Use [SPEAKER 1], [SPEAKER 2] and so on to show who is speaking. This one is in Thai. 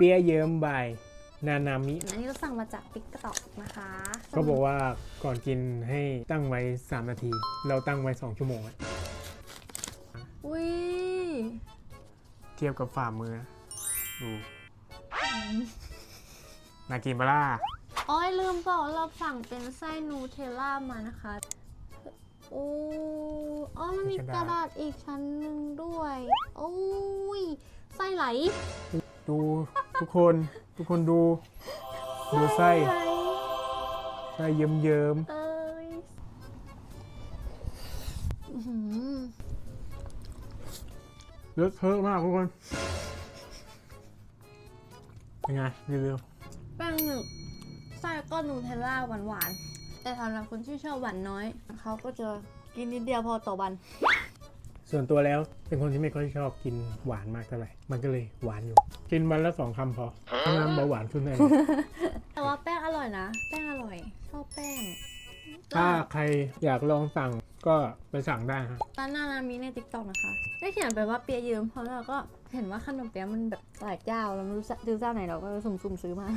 [SPEAKER 1] เปียเยิ้มบายนานามิ
[SPEAKER 2] อันนี้เราสั่งมาจากติ๊กต็อกนะคะ
[SPEAKER 1] ก็บอกว่าก่อนกินให้ตั้งไว้ 3 นาที เราตั้งไว้ 2 ชั่วโมงอะ
[SPEAKER 2] อุ้ย
[SPEAKER 1] เทียบกับฝ่ามือนะดูนากินปะล่า
[SPEAKER 2] อ๋อลืมบอกเราสั่งเป็นไส้นูเทลล่ามานะคะโอ้อ๋อมันมีกระดาษอีกชั้นหนึ่งด้วย โอ้ยไส้ไหล
[SPEAKER 1] ดู ทุกคนทุกคนดู ดูไส้
[SPEAKER 2] ไหล
[SPEAKER 1] ไส้เยิ้มเยิ้ม
[SPEAKER 2] เอ้ยอื้อหือ
[SPEAKER 1] ๆเลอะเทอะมากทุกคนเป็นไงรีวิว
[SPEAKER 2] แป้งหนึบไส้ก็นูเทลล่าหวานๆแต่สำหรับคนที่ชอบหวานน้อย เขาก็จะกินนิดเดียวพอต่อวัน
[SPEAKER 1] ส่วนตัวแล้วเป็นคนที่ไม่ค่อยชอบกินหวานมากเท่าไหร่ มันก็เลยหวานอยู่ กินวันละสองคำพอถ้าน้ำเบาหวานขึ้นได้
[SPEAKER 2] แต่ว่าแป้งอร่อยนะ แป้งอร่อย ชอบแป้ง
[SPEAKER 1] ถ้าใครอยากลองสั่งก็ไปสั่งได้ฮะ
[SPEAKER 2] ร้านนานามีในติ๊กต็อกนะคะ ได้เขียนไปว่าเปียเยิ้มเพราะเราก็เห็นว่าขนมเปี๊ยะมันแบบหลายเจ้าเราไม่รู้จะซื้อเจ้าไหนเราก็สุ่มๆซื้อมา